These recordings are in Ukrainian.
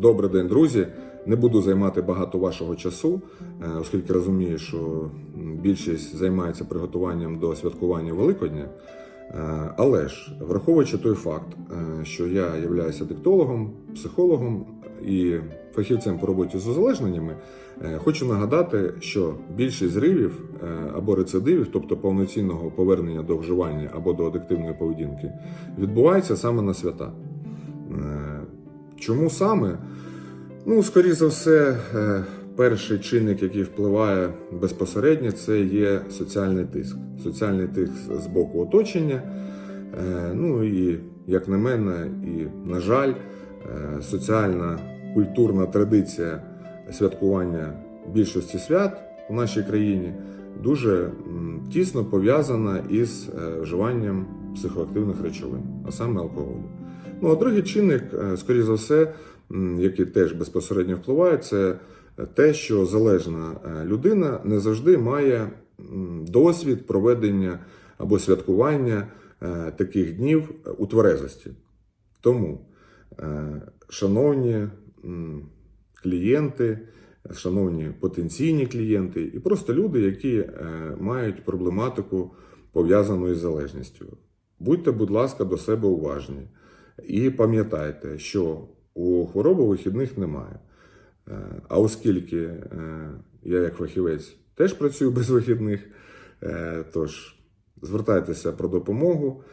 Добрий день, друзі. Не буду займати багато вашого часу, е, оскільки розумію, що більшість займається приготуванням до святкування Великодня. Е, Але ж, враховуючи той факт, е, що я являюся диктологом, психологом і фахівцем по роботі з узалежненнями, е, хочу нагадати, що більшість зривів або рецидивів, тобто повноцінного повернення до вживання або до адиктивної поведінки, відбувається саме на свята. Чому саме? Ну, скоріше за все, е, перший чинник, який впливає безпосередньо, це є соціальний тиск. Соціальний тиск з боку оточення. Е, Ну і, як на мене, і, на жаль, е, соціальна культурна традиція святкування більшості свят у нашій країні дуже тісно пов'язана із вживанням психоактивних речовин, а саме алкоголю. Ну, а другий чинник, е, скоріше за все, який теж безпосередньо впливає, це те, що залежна е, людина не завжди має досвід проведення або святкування е, таких днів у тверезості. Тому, шановні клієнти, шановні потенційні клієнти і просто люди, які мають проблематику пов'язану із залежністю. Будьте, будь ласка, до себе уважні. І пам'ятайте, що у хвороби вихідних немає. Е, А оскільки е, я, як фахівець, теж працюю без вихідних, е, тож звертайтеся про допомогу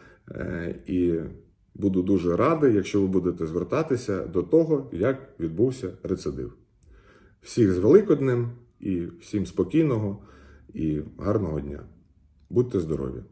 і буду дуже радий, якщо ви будете звертатися до того, як відбувся рецидив. Всіх з Великоднем і всім спокійного і гарного дня. Будьте здорові!